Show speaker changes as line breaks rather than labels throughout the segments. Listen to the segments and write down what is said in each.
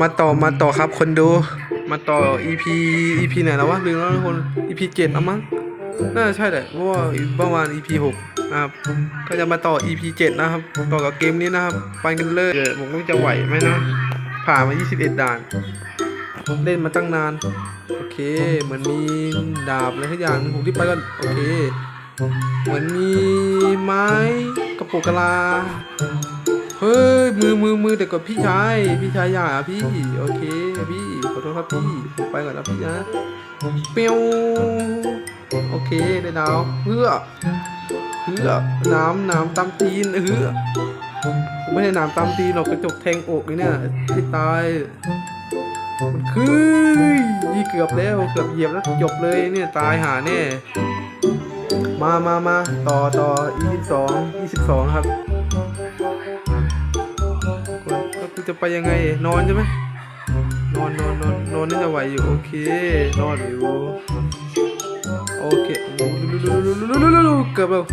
มาต่อมาต่อครับคนดู มาต่อ EP EP ไหนแล้ววะลืมแล้วทุกคน EP เจ็ดแล้วมั้งน่าใช่แหละเพราะว่าอีกประมาณ EP หกนะครับก็จะมาต่อ EP เจ็ดนะครับ ต่อกับเกมนี้นะครับไปกันเลยผมก็จะไหวไหมนะผ่านมา 21 ด่าน เล่นมาตั้งนาน โอเค เหมือนมีดาบอะไรทุกอย่างผมที่ไปกันโอเค เหมือนมีไม้กระปรงกะลา เฮ้ยมือมือมือเดี๋ยวก่อนพี่ชาย พี่ชายอย่าพี่ โอเค พี่ขอโทษครับพี่ผมไปก่อนนะพี่นะเปียวโอเคได้ดาวเพื่อเพื่อน้ำน้ำตามตีนเฮือผมไม่ได้น้ำตามตีนหรอกกระจกแทงอกเลยเนี่ยที่ตายมันคือยี่เกือบแล้วเกือบเหยียบแล้วจบเลยเนี่ยตายหาแน่มามามาต่อต่อ22 22ครับก็คือ จะไปยังไง นอนใช่ไหมนอนนอนนอนนอนน่าจะไหวอยู่โอเคนอนอยู่โอเคโอ้ลุๆๆๆๆๆเกือบแล้ว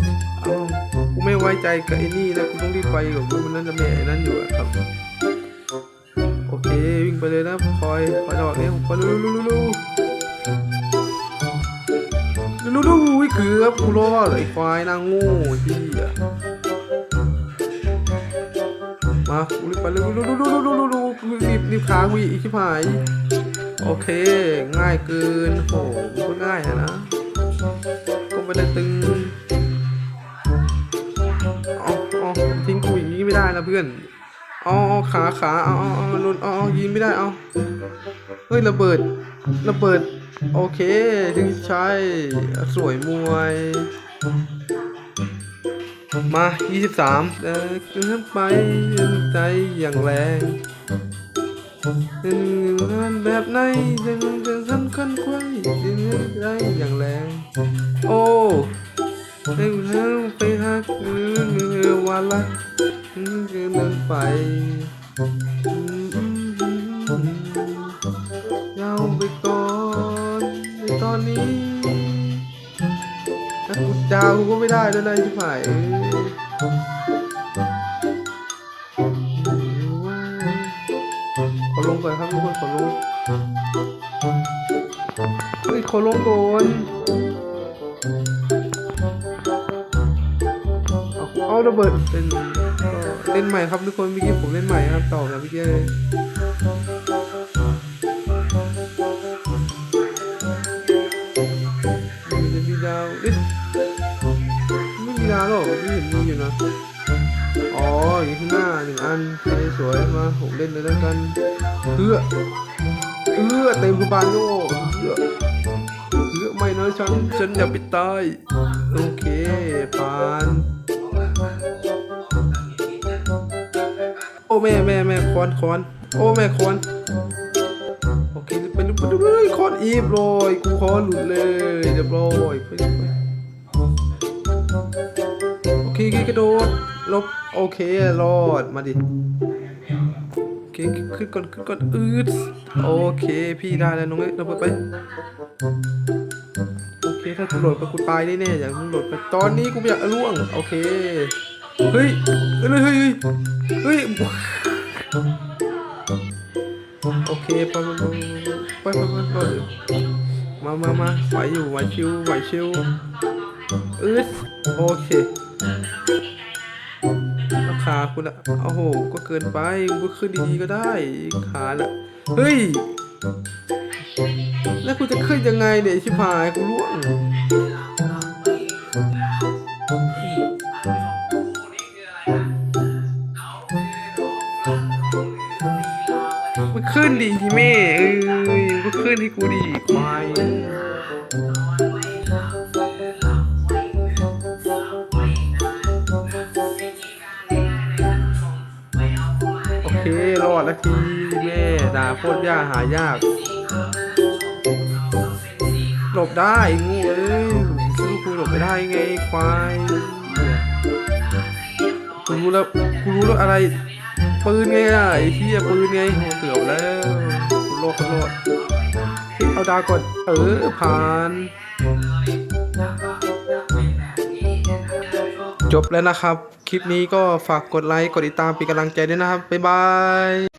เอากูไม่ไว้ใจกับไอ้นี่นะกูต้องรีบไปกับกูมันนั่นจะแม่นั่นอยู่อะครับโอเควิ่งไปเลยนะคอยคอยจังหวะนี้ไปลุลุลุลุลุลุลุวิ่งเกือบกูรอดไอ้ควายนางโง่ที่อะมา รีบไปเร็วๆๆๆๆๆรีบรีบค้างวีอีกชิบหาย โอเค ง่ายเกินโหก็ง่ายนะก็ไม่ได้ตึงอาเอทิ้งกูอย่างนี้ไม่ได้นะเพื่อนอาเอขาขาเอาเอาลุนอาเอยิงไม่ได้เอาเฮ้ยระเบิดระเบิด โอเคถึงใช่สวยมวย มา 23เดินไปใจอย่างแรงเป็นแบบไหนจะจะสำคัญควายได้อย่างแรง โอ้เดินทางไปหักเรือวันละเดินไปยาวไปก่อนในตอนนี้ ดาวกูก็ไม่ได้แล้วนะชิบหายขอลงก่อนครับทุกคนขอลงเฮ้ยขอลงก่อนเอาเอาระเบิดเป็นเล่นใหม่ครับทุกคนเมื่อกี้ผมเล่นใหม่ครับต่อจากเมื่อกี้เลย ไม่มีดาวหรอกไม่เห็นมีอยู่นะ อ๋ออยู่ข้างหน้าหนึ่งอันใครสวยมาผมเล่นเลยแล้วกันเพื่อเอื้อเต็มกระบาลโง่เอื้อเอื้อไม่นะฉันฉันอย่าไปตายโอเคผ่านโอ้แม่แม่แม่คอนคอนโอ้แม่คอนโอเคไปดูไปดูไปดูคอนอีฟเลยกูคอนหลุดเลยเรียบร้อยไปไป โอเคโอเคกระโดดลบโอเครอดมาดิโอเคขึ้นก่อนขึ้นก่อนอืดโอเคพี่ได้แล้วน้องเอ้ยเราไปโอเคถ้ากูโหลดไปกูตายแน่ๆอย่างมึงโหลดไปตอนนี้กูไม่อยากล่วงโอเคเฮ้ยเฮ้ยเฮ้ยเฮ้ยโอเคไปไปไปไปไปไปมามามาไหวอยู่ไหวชิวไหวชิวอืดโอเค ราคาคุณอะโอ้โห ก็เกินไปก็ขึ้นดีๆก็ได้ขาน่ะ เฮ้ย แล้วกูจะขึ้นยังไงเนี่ยชิบหายกูร่วงมันขึ้นดีที่แม่เอ้ยมันขึ้นให้กูดีควาย อดล้วทีแม่ด่าโคตรยากหายาก หลบได้งูเอ้ยสู้กูหลบไม่ได้ไงควายกูรู้แล้วกูรู้แล้วอะไรปืนไงอะไอ้เหี้ยปืนไงเกือบแล้วกูรอดกูรอดเฮ้ยเอาดาวก่อนเออผ่านจบแล้วนะครับคลิปนี้ก็ฝากกดไลค์ กดติดตามเป็นกำลังใจด้วยนะครับ บ๊ายบาย